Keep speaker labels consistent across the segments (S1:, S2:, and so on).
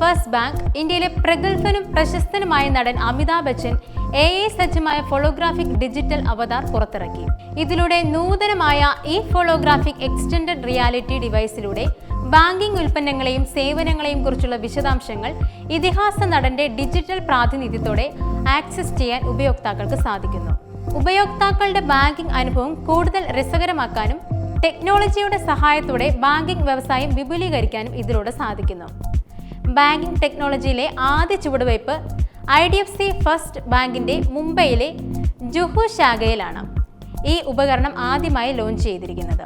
S1: First bank ഇന്ത്യയിലെ പ്രഗത്ഭനും പ്രശസ്തനുമായ നടൻ അമിതാഭ് ബച്ചൻ എ ഐ സജ്ജമായ ഫോളോഗ്രാഫിക് ഡിജിറ്റൽ അവതാർ പുറത്തിറക്കി. ഇതിലൂടെ നൂതനമായ ഈ ഫോളോഗ്രാഫിക് എക്സ്റ്റൻഡഡ് റിയാലിറ്റി ഡിവൈസിലൂടെ ബാങ്കിംഗ് ഉൽപ്പന്നങ്ങളെയും സേവനങ്ങളെയും കുറിച്ചുള്ള വിശദാംശങ്ങൾ ഇതിഹാസ നടന്റെ ഡിജിറ്റൽ പ്രാതിനിധ്യത്തോടെ ആക്സസ് ചെയ്യാൻ ഉപയോക്താക്കൾക്ക് സാധിക്കുന്നു. ഉപയോക്താക്കളുടെ ബാങ്കിംഗ് അനുഭവം കൂടുതൽ രസകരമാക്കാനും ടെക്നോളജിയുടെ സഹായത്തോടെ ബാങ്കിംഗ് വ്യവസായം വിപുലീകരിക്കാനും ഇതിലൂടെ സാധിക്കുന്നു. ബാങ്കിംഗ് ടെക്നോളജിയിലെ ആദ്യ ചുവടുവയ്പ് I D F C first ബാങ്കിന്റെ മുംബൈയിലെ ജുഹു ശാഖയിലാണ് ഈ ഉപകരണം ആദ്യമായി ലോഞ്ച് ചെയ്തിരിക്കുന്നത്.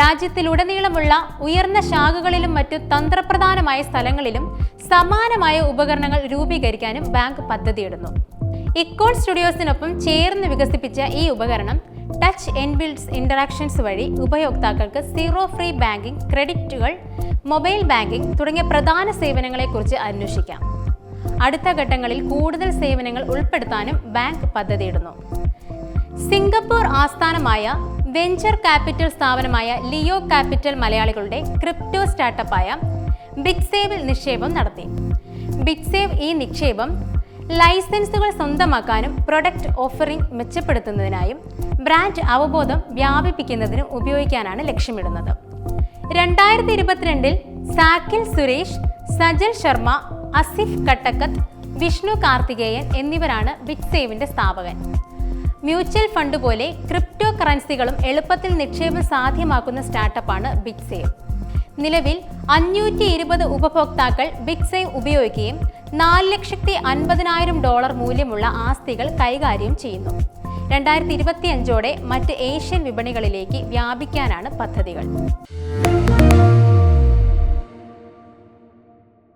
S1: രാജ്യത്തിലുടനീളമുള്ള ഉയർന്ന ശാഖകളിലും മറ്റു തന്ത്രപ്രധാനമായ സ്ഥലങ്ങളിലും സമാനമായ ഉപകരണങ്ങൾ രൂപീകരിക്കാനും ബാങ്ക് പദ്ധതിയിടുന്നു. ഇക്കോൺ സ്റ്റുഡിയോസിനൊപ്പം ചേർന്ന് വികസിപ്പിച്ച ഈ ഉപകരണം ടച്ച് എൻബിൽഡ്സ് ഇന്ററാക്ഷൻസ് വഴി ഉപയോക്താക്കൾക്ക് zero free banking credits mobile banking തുടങ്ങിയ പ്രധാന സേവനങ്ങളെക്കുറിച്ച് അന്വേഷിക്കാം. അടുത്ത ഘട്ടങ്ങളിൽ കൂടുതൽ സേവനങ്ങൾ ഉൾപ്പെടുത്താനും ബാങ്ക് പദ്ധതിയിടുന്നു. സിംഗപ്പൂർ ആസ്ഥാനമായ വെഞ്ചർ ക്യാപിറ്റൽ സ്ഥാപനമായ ലിയോ ക്യാപിറ്റൽ മലയാളികളുടെ ക്രിപ്റ്റോ സ്റ്റാർട്ടപ്പായ ബിഗ് സേവിൽ നിക്ഷേപം നടത്തി. ബിഗ് സേവ് ഈ നിക്ഷേപം ലൈസൻസുകൾ സ്വന്തമാക്കാനും പ്രൊഡക്റ്റ് ഓഫറിംഗ് മെച്ചപ്പെടുത്തുന്നതിനായും ബ്രാൻഡ് അവബോധം വ്യാപിപ്പിക്കുന്നതിനും ഉപയോഗിക്കാനാണ് ലക്ഷ്യമിടുന്നത്. രണ്ടായിരത്തി ഇരുപത്തിരണ്ടിൽ സാക്കിൽ സുരേഷ് സജൽ ശർമ്മ അസിഫ് കട്ടക്കത്ത് വിഷ്ണു കാർത്തികേയൻ എന്നിവരാണ് ബിഗ് സേവിന്റെ സ്ഥാപകൻ. മ്യൂച്വൽ ഫണ്ട് പോലെ ക്രിപ്റ്റോ കറൻസികളും എളുപ്പത്തിൽ നിക്ഷേപം സാധ്യമാക്കുന്ന സ്റ്റാർട്ടപ്പാണ് ബിഗ് സേവ് നിലവിൽ അഞ്ഞൂറ്റി ഇരുപത് ഉപഭോക്താക്കൾ ബിഗ് സേവ് ഉപയോഗിക്കുകയും നാല് ലക്ഷത്തി അൻപതിനായിരം ഡോളർ മൂല്യമുള്ള ആസ്തികൾ കൈകാര്യം ചെയ്യുന്നു. രണ്ടായിരത്തി ഇരുപത്തി അഞ്ചോടെ മറ്റ് ഏഷ്യൻ വിപണികളിലേക്ക് വ്യാപിക്കാനാണ് പദ്ധതികൾ.